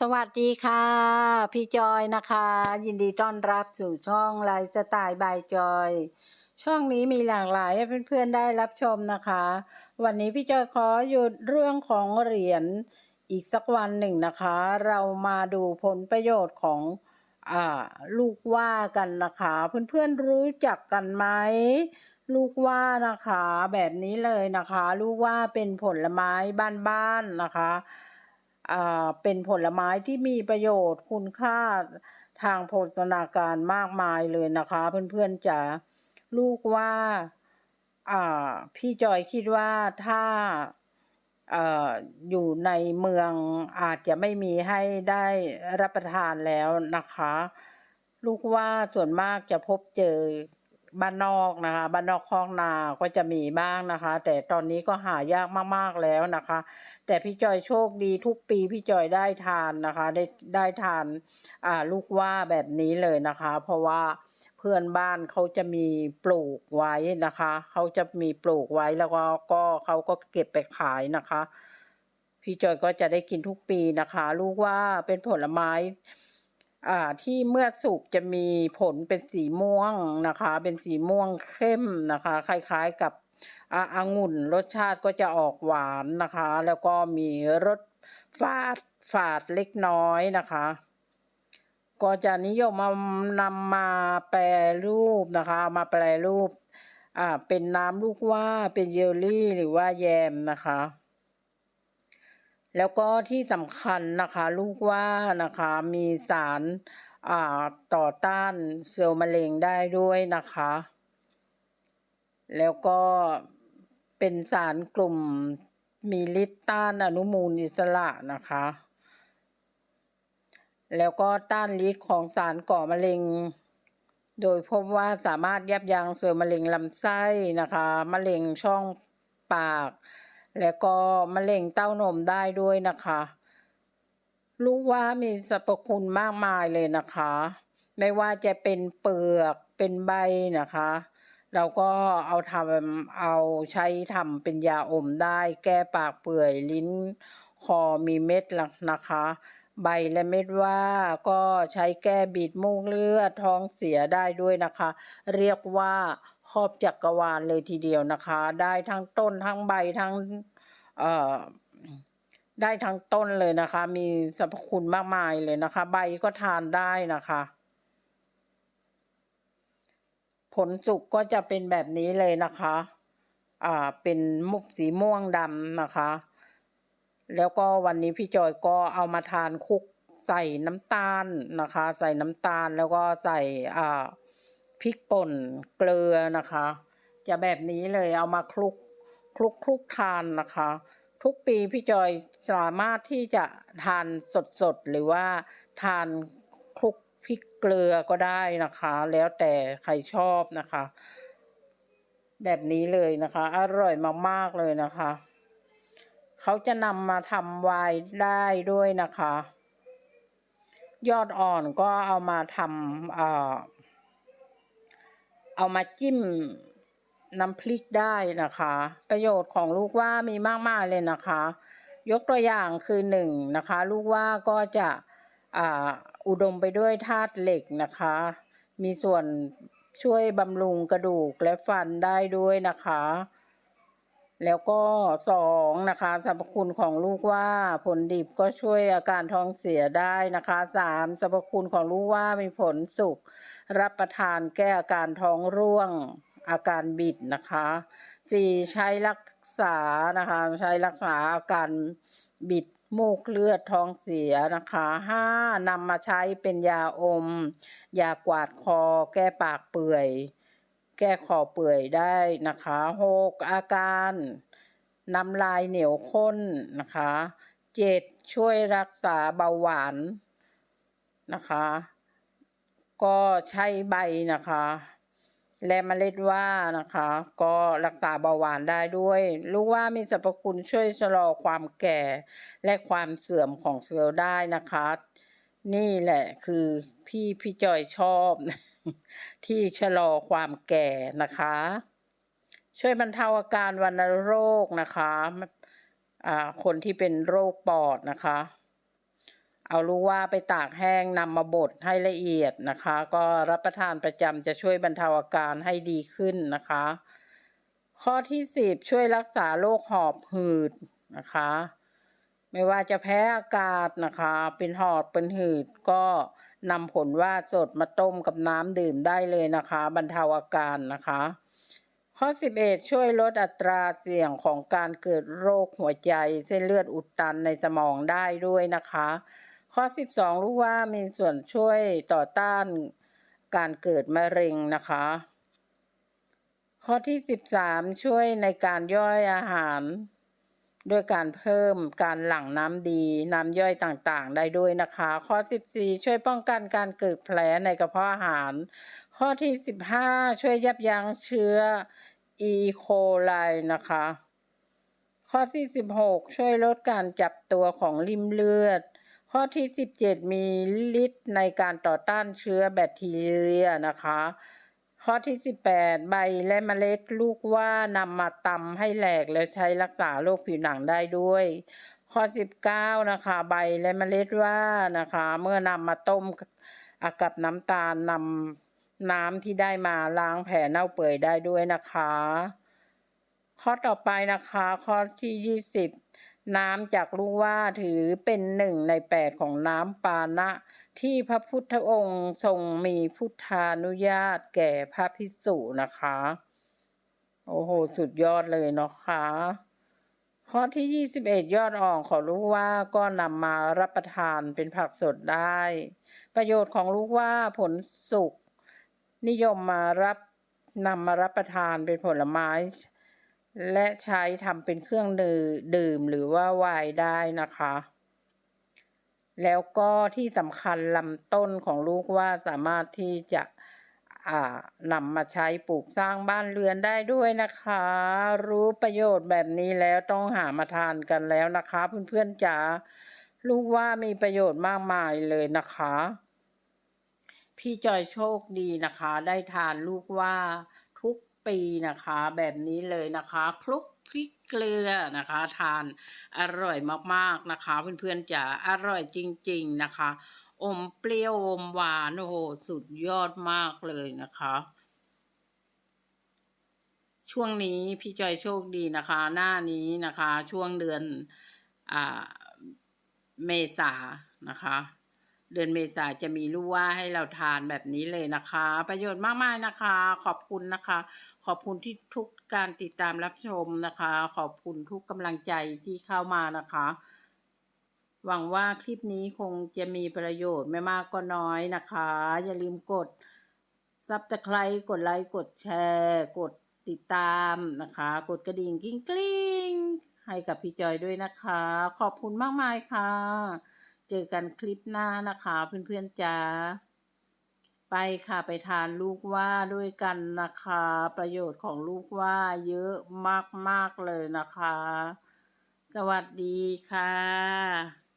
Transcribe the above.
สวัสดีค่ะ พี่จอยนะคะ ยินดีต้อนรับสู่ช่องไลฟ์สไตล์บายจอย ช่องนี้มีหลากหลายให้เพื่อนๆได้รับชมนะคะ วันนี้พี่จอยขอหยุดเรื่องของเหรียญอีกสักวันหนึ่งนะคะ เรามาดูผลประโยชน์ของอลูกว่ากันนะคะ เพื่อนๆรู้จักกันไหมลูกว่านะคะ แบบนี้เลยนะคะ ลูกว่าเป็นผลไม้บ้านๆนะคะ เป็นผลไม้ที่มีประโยชน์คุณค่าทางโภชนาการมากมายเลยนะคะ เพื่อนๆจ๋าลูกว่าพี่จอยคิดว่าถ้าเอ่ออยู่ในเมืองอาจจะไม่มีให้ได้รับประทานแล้วนะคะ ลูกว่าส่วนมากจะพบเจอ บ้านนอกนะคะบ้านนอกคลอกนาก็จะมีบ้างนะคะ แต่ตอนนี้ก็หายากมากๆแล้วนะคะ แต่พี่จอยโชคดีทุกปีพี่จอยได้ทานนะคะ ได้ได้ทานอ่าลูกว่าแบบนี้เลยนะคะ เพราะว่าเพื่อนบ้านเขาจะมีปลูกไว้นะคะ เขาจะมีปลูกไว้แล้วก็ก็เขาก็เก็บไปขายนะคะ พี่จอยก็จะได้กินทุกปีนะคะ ลูกว่าเป็นผลไม้ อ่าที่เมื่อสุกจะมีผลเป็นสีม่วงนะคะ เป็นสีม่วงเข้มนะคะ คล้ายๆกับอ่าองุ่นรสชาติก็จะออกหวานนะคะ แล้วก็มีรสฝาดฝาดเล็กน้อยนะคะ ก็จะนิยมมานำมาแปรรูปนะคะ มาแปรรูปอ่าเป็นน้ำลูกว่าเป็นเยลลี่หรือว่าแยมนะคะ แล้วก็ที่สำคัญนะคะลูกว่านะคะมีสารอ่าต่อต้านเซลล์มะเร็งได้ด้วยนะคะ แล้วก็เป็นสารกลุ่มมีฤทธิ์ต้านอนุมูลอิสระนะคะ แล้วก็ต้านฤทธิ์ของสารก่อมะเร็ง โดยพบว่าสามารถยับยั้งเซลล์มะเร็งลำไส้นะคะ มะเร็งช่องปาก แล้วก็มะเร็งเต้านมได้ด้วยนะคะลูกว่ามีสรรพคุณมากมายเลยนะคะ ไม่ว่าจะเป็นเปลือกเป็นใบนะคะ เราก็เอาทำเอาใช้ทำเป็นยาอมได้ แก้ปากเปื่อยลิ้นคอมีเม็ดหละนะคะ ใบและเม็ดว่าก็ใช้แก้บีดมูกเลือดท้องเสียได้ด้วยนะคะ เรียกว่า ครอบจักรวาลเลยทีเดียวนะคะ ได้ทั้งต้นทั้งใบทั้งเอ่อได้ทั้งต้นเลยนะคะ มีสรรพคุณมากมายเลยนะคะ ใบก็ทานได้นะคะ ผลสุกก็จะเป็นแบบนี้เลยนะคะ อ่า เป็นมุกสีม่วงดำนะคะ แล้วก็วันนี้พี่จอยก็เอามาทานคลุกใส่น้ำตาลนะคะ ใส่น้ำตาลแล้วก็ใส่อ่า พริกป่นเกลือนะคะ จะแบบนี้เลยเอามาคลุกคลุกคลุกทานนะคะ ทุกปีพี่จอยสามารถที่จะทานสดๆ หรือว่าทานคลุกพริกเกลือก็ได้นะคะ แล้วแต่ใครชอบนะคะ แบบนี้เลยนะคะ อร่อยมากๆเลยนะคะ เขาจะนำมาทำไวน์ได้ด้วยนะคะ ยอดอ่อนก็เอามาทำเอ่อ เอามาจิ้มน้ำพริกได้นะคะ ประโยชน์ของลูกว่ามีมากมายเลยนะคะ ยกตัวอย่างคือหนึ่งนะคะ ลูกว่าก็จะอ่าอุดมไปด้วยธาตุเหล็กนะคะ มีส่วนช่วยบำรุงกระดูกและฟันได้ด้วยนะคะ แล้วก็สองนะคะสรรพคุณของลูกว่าผลดิบก็ช่วยอาการท้องเสียได้นะคะสามสรรพคุณของลูกว่ามีผลสุก รับประทานแก้อาการท้องร่วงอาการบิดนะคะสี่ใช้รักษานะคะ ใช้รักษาอาการบิดมูกเลือดท้องเสียนะคะห้านำมาใช้เป็นยาอม ยากวาดคอ แก้ปากเปื่อย แก้คอเปื่อยได้นะคะหกอาการน้ำลายเหนียวข้นนะคะเจ็ดช่วยรักษาเบาหวานนะคะ ก็ใช้ใบนะคะ และเมล็ดว่านะคะ ก็รักษาเบาหวานได้ด้วยรู้ว่ามีสรรพคุณช่วยชะลอความแก่ และความเสื่อมของเซลล์ได้นะคะ นี่แหละคือพี่พี่จอยชอบ ที่ชะลอความแก่นะคะ ช่วยบรรเทาอาการวัณโรคนะคะอ่าคนที่เป็นโรคปอดนะคะ เอาลูกว่าไปตากแห้งนำมาบดให้ละเอียดนะคะ ก็รับประทานประจำจะช่วยบรรเทาอาการให้ดีขึ้นนะคะ ข้อที่สิบช่วยรักษาโรคหอบหืดนะคะ ไม่ว่าจะแพ้อากาศนะคะ เป็นหอบเป็นหืดก็นำผลว่าสดมาต้มกับน้ำดื่มได้เลยนะคะ บรรเทาอาการนะคะ ข้อ 11 ช่วยลดอัตราเสี่ยงของการเกิดโรคหัวใจ เส้นเลือดอุดตันในสมองได้ด้วยนะคะ ข้อ 12 รู้ว่ามีส่วนช่วยต่อต้านการเกิดมะเร็งนะคะ ข้อที่ 13 ช่วยในการย่อยอาหาร ด้วยการเพิ่มการหลั่งน้ำดีน้ำย่อยต่างๆ ได้ด้วยนะคะ ข้อ 14 ช่วยป้องกันการเกิดแผลในกระเพาะอาหาร ข้อที่ 15 ช่วยยับยั้งเชื้ออีโคไลนะคะ ข้อที่ 16 ช่วยลดการจับตัวของริมเลือด ข้อที่ 17 มีฤทธิ์ในการต่อต้านเชื้อแบคทีเรียนะคะ ข้อที่ 18 ใบและเมล็ดลูกว่านำมาตำให้แหลกแล้วใช้รักษาโรคผิวหนังได้ด้วย ข้อ 19 นะคะ ใบและเมล็ดว่านะคะ เมื่อนำมาต้มกับน้ำตาลนำน้ำที่ได้มาล้างแผลเน่าเปื่อยได้ด้วยนะคะ ข้อต่อไปนะคะ ข้อที่ 20 น้ำจากลูกว่าถือเป็นหนึ่งในแปดของน้ำปานะ ที่พระพุทธองค์ทรงมีพุทธานุญาตแก่พระภิกษุนะคะ โอ้โห สุดยอดเลยเนาะคะข้อที่ 21 ยอดอ่อนของลูกว่าก็นำมารับประทานเป็นผักสดได้ ประโยชน์ของลูกว่าผลสุกนิยมมารับนำมารับประทานเป็นผลไม้ และใช้ทำเป็นเครื่องดื่มดื่มหรือว่าไวน์ได้นะคะ แล้วก็ที่สำคัญลำต้นของลูกว่าสามารถที่จะอ่านำมาใช้ปลูกสร้างบ้านเรือนได้ด้วยนะคะ รู้ประโยชน์แบบนี้แล้วต้องหามาทานกันแล้วนะคะ เพื่อนๆจ๋าลูกว่ามีประโยชน์มากมายเลยนะคะ พี่จอยโชคดีนะคะ ได้ทานลูกว่าทุก ปีนะคะ แบบนี้เลยนะคะคลุกพริกเกลือนะคะ ทานอร่อยมากๆนะคะ เพื่อนๆจ๋าอร่อยจริง ๆนะคะ อมเปรี้ยวอมหวานโอ้โหสุดยอดมากเลยนะคะ ช่วงนี้พี่จอยโชคดีนะคะ หน้านี้นะคะ ช่วงเดือนอ่าเมษานะคะ เดือนเมษาจะมีลูกว่าให้เราทานแบบนี้เลยนะคะ ประโยชน์มากมายนะคะ ขอบคุณนะคะ ขอบคุณที่ทุกการติดตามรับชมนะคะ ขอบคุณทุกกำลังใจที่เข้ามานะคะ หวังว่าคลิปนี้คงจะมีประโยชน์ไม่มากก็น้อยนะคะ อย่าลืมกดซับสไครต์กดไลค์กดแชร์ กดติดตามนะคะ กดกระดิ่งกิ้งกลิ้งให้กับพี่จอยด้วยนะคะ ขอบคุณมากมายค่ะ เจอกันคลิปหน้านะคะเพื่อนๆจ้าไปค่ะไปทานลูกว่าด้วยกันนะคะ ประโยชน์ของลูกว่าเยอะมากๆเลยนะคะ สวัสดีค่ะ